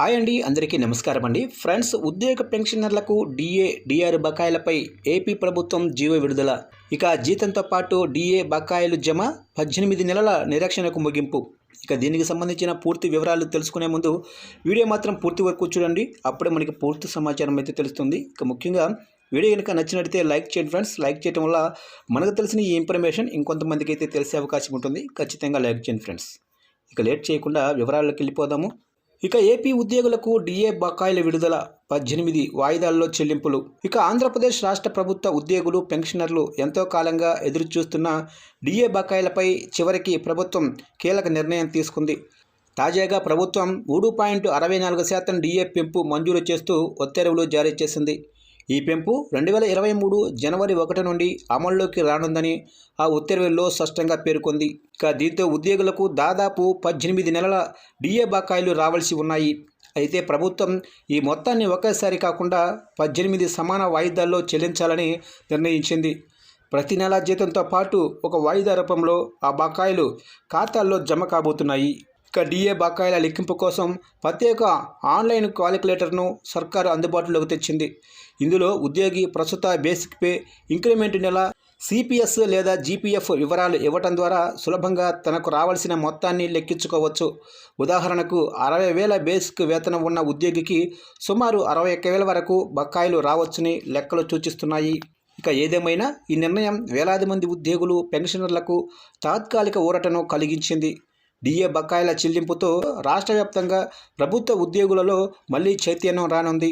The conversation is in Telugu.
హాయ్ అండి అందరికీ నమస్కారం అండి. ఫ్రెండ్స్ ఉద్యోగ పెన్షనర్లకు డిఏ డిఆర్ బకాయిలపై ఏపీ ప్రభుత్వం జీవో విడుదల. ఇక జీతంతో పాటు డిఏ బకాయిలు జమ పద్దెనిమిది నెలల నిరీక్షణకు ముగింపు. ఇక దీనికి సంబంధించిన పూర్తి వివరాలు తెలుసుకునే ముందు వీడియో మాత్రం పూర్తి వరకు చూడండి. అప్పుడే మనకి పూర్తి సమాచారం అయితే తెలుస్తుంది. ఇక ముఖ్యంగా వీడియో కనుక నచ్చినట్లయితే లైక్ చేయండి ఫ్రెండ్స్. లైక్ చేయడం వల్ల మనకు తెలిసిన ఈ ఇన్ఫర్మేషన్ ఇంకొంతమందికి అయితే తెలిసే అవకాశం ఉంటుంది. ఖచ్చితంగా లైక్ చేయండి ఫ్రెండ్స్. ఇక లేట్ చేయకుండా వివరాల్లోకి వెళ్ళిపోదాము. ఇక ఏపీ ఉద్యోగులకు డిఏ బకాయిల విడుదల పద్దెనిమిది వాయిదాల్లో చెల్లింపులు. ఇక ఆంధ్రప్రదేశ్ రాష్ట్ర ప్రభుత్వ ఉద్యోగులు పెన్షనర్లు ఎంతో కాలంగా ఎదురుచూస్తున్న డిఏ బకాయిలపై చివరికి ప్రభుత్వం కీలక నిర్ణయం తీసుకుంది. తాజాగా ప్రభుత్వం మూడు పాయింట్ అరవై నాలుగు శాతం డిఏ పెంపు మంజూరు చేస్తూ ఉత్తర్వులు జారీ చేసింది. ఈ పెంపు రెండు వేల ఇరవై మూడు జనవరి ఒకటి నుండి అమల్లోకి రానుందని ఆ ఉత్తర్వుల్లో స్పష్టంగా పేర్కొంది. ఇక దీంతో ఉద్యోగులకు దాదాపు పద్దెనిమిది నెలల డిఏ బకాయిలు రావాల్సి ఉన్నాయి. అయితే ప్రభుత్వం ఈ మొత్తాన్ని ఒకేసారి కాకుండా పద్దెనిమిది సమాన వాయిదాల్లో చెల్లించాలని నిర్ణయించింది. ప్రతి నెల జీతంతో పాటు ఒక వాయిదా రూపంలో ఆ బకాయిలు ఖాతాల్లో జమ కాబోతున్నాయి. ఇక డిఏ బకాయిల లెక్కింపు కోసం ప్రత్యేక ఆన్లైన్ క్యాలిక్యులేటర్ను సర్కారు అందుబాటులోకి తెచ్చింది. ఇందులో ఉద్యోగి ప్రస్తుత బేసిక్ పే ఇంక్రిమెంట్ నెల సిపిఎస్ లేదా జీపీఎఫ్ వివరాలు ఇవ్వటం ద్వారా సులభంగా తనకు రావాల్సిన మొత్తాన్ని లెక్కించుకోవచ్చు. ఉదాహరణకు అరవై వేల బేసిక్ వేతనం ఉన్న ఉద్యోగికి సుమారు అరవై ఒక్క వేల వరకు బకాయిలు రావచ్చని లెక్కలు సూచిస్తున్నాయి. ఇక ఏదేమైనా ఈ నిర్ణయం వేలాది మంది ఉద్యోగులు పెన్షనర్లకు తాత్కాలిక ఊరటను కలిగించింది. డిఏ బకాయిల చెల్లింపుతో రాష్ట్ర వ్యాప్తంగా ప్రభుత్వ ఉద్యోగులలో మళ్ళీ చైతన్యం రానుంది.